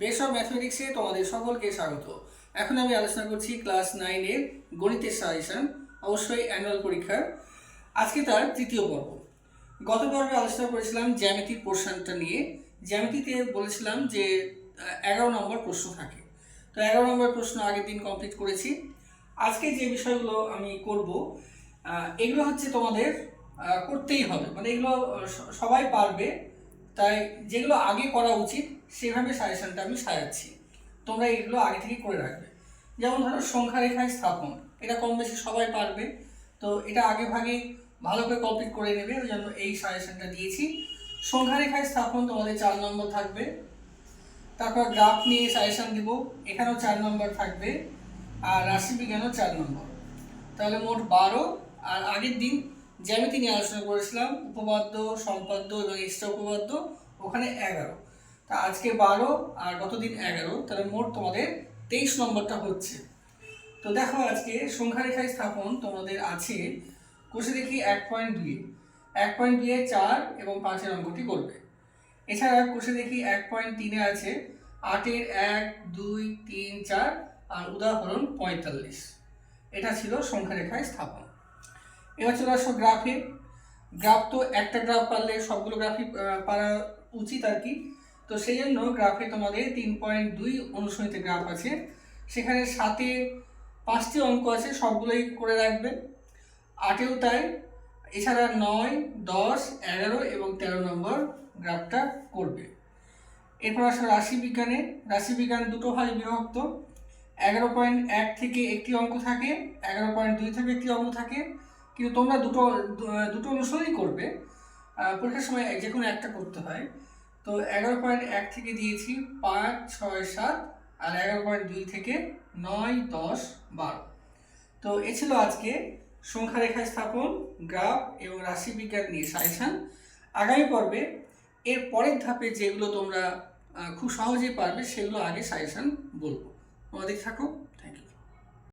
Base of ম্যাথমেটিক্সে তোমাদের সকলকে স্বাগত। এখন আমি আলোচনা করছি ক্লাস নাইনের গণিতের সাজেশন অবশ্যই অ্যানুয়াল পরীক্ষার। আজকে তার তৃতীয় পর্ব। গত পর্বে আলোচনা করেছিলাম জ্যামিতির পোর্শনটা নিয়ে। জ্যামিতিতে বলেছিলাম যে এগারো নম্বর প্রশ্ন থাকে। তো এগারো নম্বর প্রশ্ন আগের দিন কমপ্লিট করেছি। আজকে যে বিষয়গুলো আমি করব এগুলো হচ্ছে তোমাদের করতেই হবে। মানে এগুলো সবাই পারবে। তাই যেগুলো আগে করা উচিত, সেভাবে সাজেশনটা আমি সাজাচ্ছি। তোমরা এগুলো আগে থেকে করে রাখবে। যেমন ধরো সংখ্যা রেখায় স্থাপন, এটা কম বেশি সবাই পারবে। তো এটা আগে ভাগে ভালো করে কমপ্লিট করে নেবে, ওই জন্য এই সাজেশনটা দিয়েছি। সংখ্যা রেখায় স্থাপন, তোমাদের চার নম্বর থাকবে। তারপর গ্রাফ নিয়ে সাজেশন দিব, এখানেও চার নম্বর থাকবে, আর রাশিবিজ্ঞানও চার নম্বর। তাহলে মোট বারো, আর আগের দিন জ্যামিতি নিয়ে আলোচনা করেছিলাম, উপপাদ্য, সম্পাদ্য এবং এক্সট্রা উপপাদ্য, ওখানে এগারো। তা আজকে বারো আর গতদিন এগারো। তাহলে মোট তোমাদের তেইশ নম্বরটা হচ্ছে। তো দেখো আজকে সংখ্যা রেখায় স্থাপন তোমাদের আছে কোষে দেখি এক পয়েন্ট দুই। এক পয়েন্ট দুয়ে চার এবং পাঁচের অঙ্কটি করবে। এছাড়া কোষে দেখি এক পয়েন্ট তিনে আছে আটের এক, দুই, তিন, চার আর উদাহরণ পঁয়তাল্লিশ। এটা ছিল সংখ্যা রেখায় স্থাপন। এবার চলে আসো গ্রাফে। গ্রাফ তো একটা গ্রাফ পারলে সবগুলো গ্রাফই পারা উচিত আর কি। তো সেই জন্য গ্রাফে তোমাদের তিন পয়েন্ট দুই অনুসরিত গ্রাফ আছে। সেখানে সাতে পাঁচটি অঙ্ক আছে, সবগুলোই করে রাখবে। আটেও তাই। এছাড়া নয়, দশ, এগারো এবং তেরো নম্বর গ্রাফটা করবে। এরপর আসো রাশিবিজ্ঞানে। রাশিবিজ্ঞান দুটো ভাগে বিভক্ত। এগারো পয়েন্ট এক থেকে একটি অঙ্ক থাকে, এগারো পয়েন্ট দুই থেকে একটি অঙ্ক থাকে। কিন্তু তোমরা দুটো দুটো অনুসরণই করবে। পরীক্ষার সময় যে কোনো একটা করতে হয়। তো এগারো পয়েন্ট এক থেকে দিয়েছি, পাঁচ, ছয়, সাত আর এগারো পয়েন্ট দুই থেকে নয়, দশ, বারো। তো এ ছিল আজকে সংখ্যা রেখা স্থাপন, গ্রাফ এবং রাশিবিজ্ঞান নিয়ে সাজেশন আগামী পর্বে এর পরের ধাপে যেগুলো তোমরা খুব সহজেই পারবে সেগুলো আগে সাজেশন বলব। আমাদের থাকো।